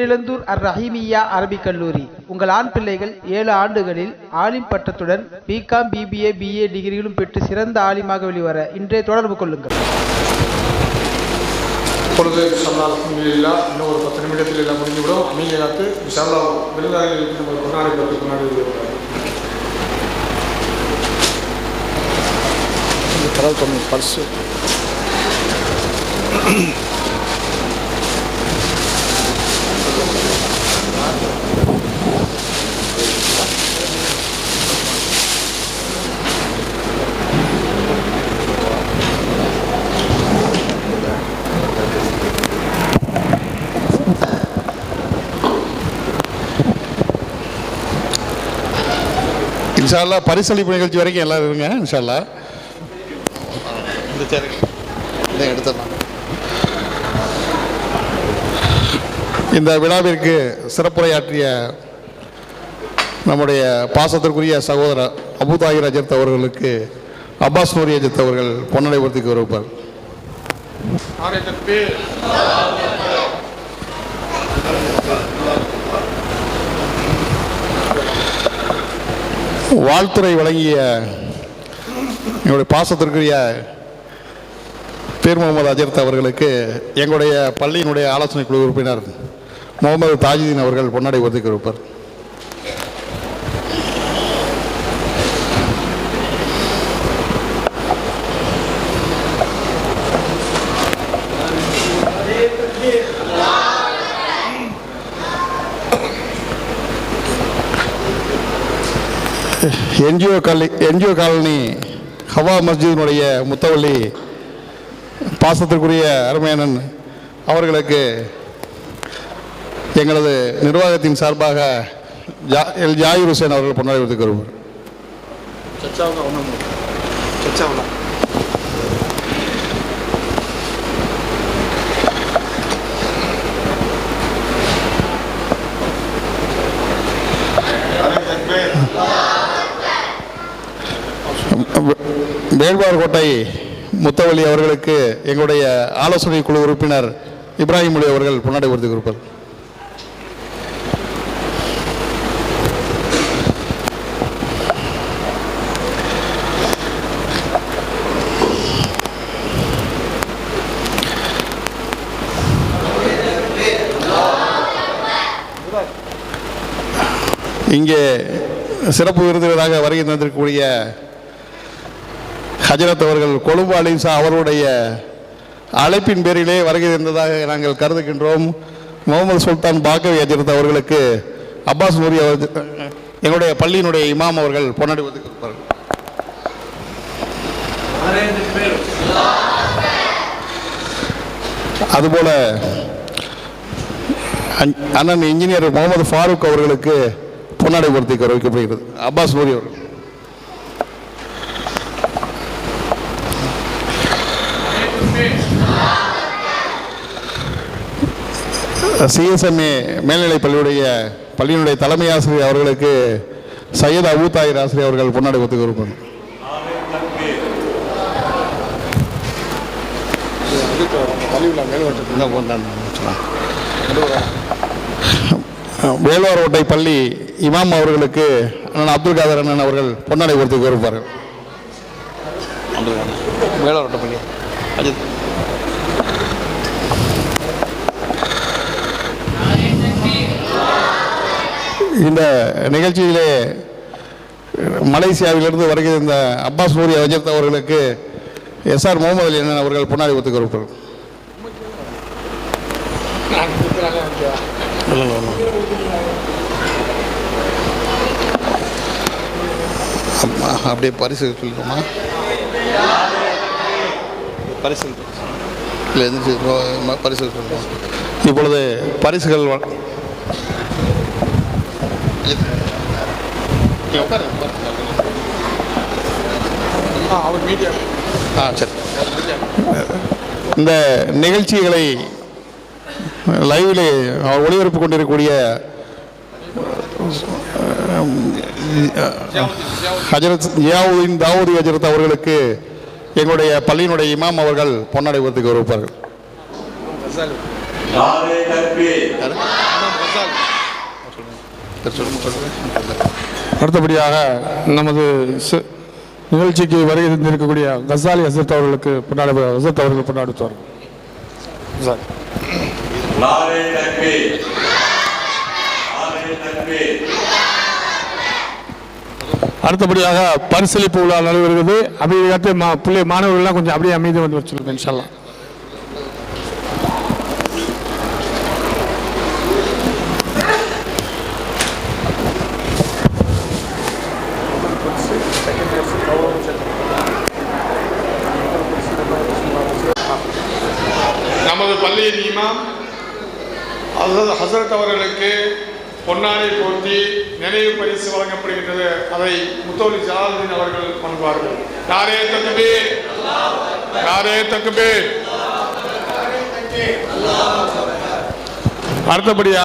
பேரிழந்தூர் அர் ரஹீமியா அரபிக் கல்லூரி. உங்கள் ஆண் பிள்ளைகள் ஏழு ஆண்டுகளில் ஆலிம் பட்டத்துடன் பிகாம் பிபிஏ பிஏ டிகிரிகளும் பெற்று சிறந்த ஆலிமாக வெளிவர இன்றே தொடர்பு கொள்ளுங்கள். இப்பொழுது இன்ஷல்லா அல்ஹம்துலில்லா இன்னும் ஒரு பத்து நிமிடத்தில் எல்லாம் முடிந்துவிடும். அமைதியை காத்து இன்ஷல்லா விருந்தாளிகளுக்கு நம்ம கொண்டாடி பார்த்து கொண்டாடி தரவு இன்ஷால்லா பரிசளிப்பு நிகழ்ச்சி வரைக்கும் எல்லாரும் இருங்க இன்ஷால்லா இந்த இதை எடுத்துடலாம் இந்த விழாவிற்கு சிறப்புரையாற்றிய நம்முடைய பாசத்திற்குரிய சகோதரர் அபுதாகிர் அஜித் அவர்களுக்கு அப்பாஸ் நூரி அஜித் அவர்கள் பொன்னடை உறுதிக்கு வருவார் வாழ்த்துறை வழங்கிய என்னுடைய பாசத்திற்குரிய பேர் முகமது அஜர்த் அவர்களுக்கு எங்களுடைய பள்ளியினுடைய ஆலோசனை குழு உறுப்பினர் முகமது தாஜுதீன் அவர்கள் பொன்னடை ஒதுக்கி இருப்பார். என்ஜிஓ காலனி என்ஜிஓ காலனி ஹவா மஸ்ஜிதினுடைய முத்தவள்ளி பாசத்திற்குரிய அருமையானன் அவர்களுக்கு எங்களது நிர்வாகத்தின் சார்பாக ஜா எல் ஜாகிர் ஹுசேன் அவர்கள் பொன்னாடி ஒதுக்கி வருவார் வேள்வார்கோட்டை முத்தவள்ளி அவர்களுக்கு எங்களுடைய ஆலோசனை குழு உறுப்பினர் இப்ராஹிம் அலி அவர்கள் புன்னடை உறுதி கொடுப்பார் இங்கே சிறப்பு விருதுகளாக வருகை தந்திருக்கக்கூடிய ஹஜரத் அவர்கள் கொழும்பு அலிசா அவருடைய அழைப்பின் பேரிலே வருகை இருந்ததாக நாங்கள் கருதுகின்றோம். முகமது சுல்தான் பாக்கவி ஹஜரத் அவர்களுக்கு அப்பாஸ் நூரி அவர் எங்களுடைய பள்ளியினுடைய இமாம் அவர்கள் பொன்னாடி ஒதுக்கியிருப்பார்கள் அதுபோல அண்ணன் இன்ஜினியர் முகமது ஃபாரூக் அவர்களுக்கு பொன்னாடை பொருத்தி வைக்கப்படுகிறது அப்பாஸ் நூரி அவர்கள். சிஎஸ்எம்ஏ மேல்நிலைப் பள்ளியுடைய பள்ளியினுடைய தலைமை ஆசிரியர் அவர்களுக்கு சையத் அபு ஆசிரியர் அவர்கள் பொன்னாடி ஒத்துக்க விருப்பம் வேல்வாரோட்டை பள்ளி இமாம் அவர்களுக்கு அண்ணன் அப்துல் காதர் அண்ணன் அவர்கள் பொன்னாடை ஒத்துக்க விருப்பார்கள் வேலவரோட்டை பள்ளி. அஜித். இந்த நிகழ்ச்சியிலே மலேசியாவிலிருந்து வருகிற இந்த அப்பாஸ் நூரி அஜித் அவர்களுக்கு எஸ்ஆர் முகமது அலி அண்ணன் அவர்கள் புன்னாடி ஒத்துக்க விருப்பார்கள் அம்மா, அப்படியே பரிசு சொல்லிடுமா பரிசு இல்லை பரிசு சொல்லுவோம் இப்பொழுது பரிசுகள் ஆ சரி. இந்த நிகழ்ச்சிகளை லைவில் ஒளிபரப்பு கொண்டிருக்கக்கூடிய ஹஜரத் ஜியாவுதீன் தாவூதி ஹஜரத் அவர்களுக்கு எங்களுடைய பள்ளியினுடைய இமாம் அவர்கள் பொன்னடை ஒத்துக்கு வருவார்கள் அடுத்தபடியாக நமது நிகழ்ச்சிக்கு வருகை தந்திருக்கக்கூடிய கசாலி ஹசரத் அவர்களுக்கு பின்னாடி ஹசரத் அவர்கள் பின்னாடி சார். அடுத்தபடியாக பரிசளிப்பு விழா நடைபெறுகிறது. அமைதியாகத்தை மா பிள்ளை மாணவர்கள்லாம் கொஞ்சம் அப்படியே அமைதி வந்து வச்சுருக்கோம் இன்ஷால்லாம் நமது பள்ளியின் இமாம் ஹசரத் ஹசரத் அவர்களுக்கு பொன்னாடை போர்த்தி நினைவு பரிசு வழங்கப்படுகின்றது. அதை முத்தோலி ஜலாலுதீன் அவர்கள் பண்ணுவார்கள். யாரே தக்குபே யாரே தக்குபே அடுத்தபடியாக